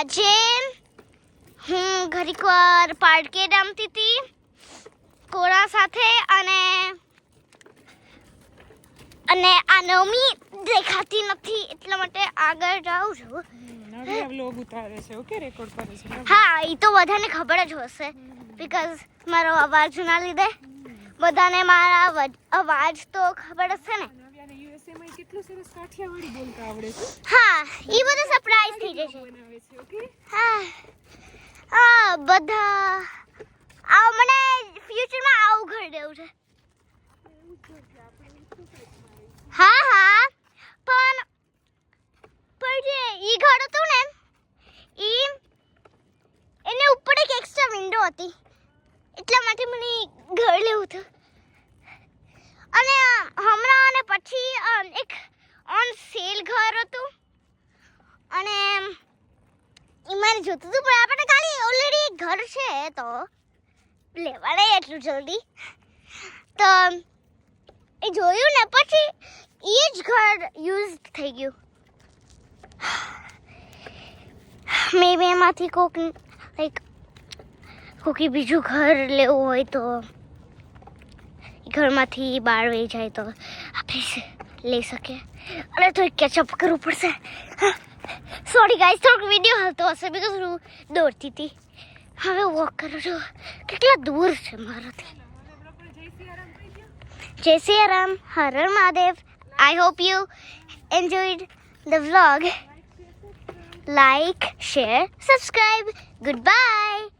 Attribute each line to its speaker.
Speaker 1: આજે હું ઘડીક વાર પાડકે રમતી હતી કોરા સાથે અને અને આ નવમી દેખાતી નથી એટલા માટે આગળ જાઉં છું. હા એ તો બધાને ખબર જ હશે બીકોઝ મારો અવાજના લીધે બધાને મારા અવાજ- અવાજ તો ખબર હશે ને. હા એ બધું આ બધા. આ મને ફ્યુચરમાં આવું ઘર દેવું છે. હા હા. પણ પણ જે ઈ ઘર હતું ને, ઈ એને ઉપર એક એક્સ્ટ્રા વિન્ડો હતી. એટલા માટે મને ઘર લેવું હતું. અને હમણાં અને પછી એક ઓન સેલ ઘર હતું. અને જોતું હતું પણ આપણે ખાલી ઓલરેડી એક ઘર છે તો. લેવા નહીં એટલું જલ્દી. તો, એ જોયું ને, પછી એ જ ઘર યુઝ થઈ ગયું. મે બી એમાંથી કોક લાઈક કોકી બીજું ઘર લેવું હોય તો એ ઘરમાંથી બહાર વહી જાય તો આપણે સ- લઈ શકીએ. અરે તો કેચઅપ કરવું પડશે. સોરી ગાઈસ થોડોક વીડિયો હાલતો હશે. બીકોઝ હું દોડતી હતી. હવે વોક કરું છું. કેટલા દૂર છે મારાથી. જય Siya Ram, Har Har Mahadev. I hope you enjoyed the vlog like share subscribe good bye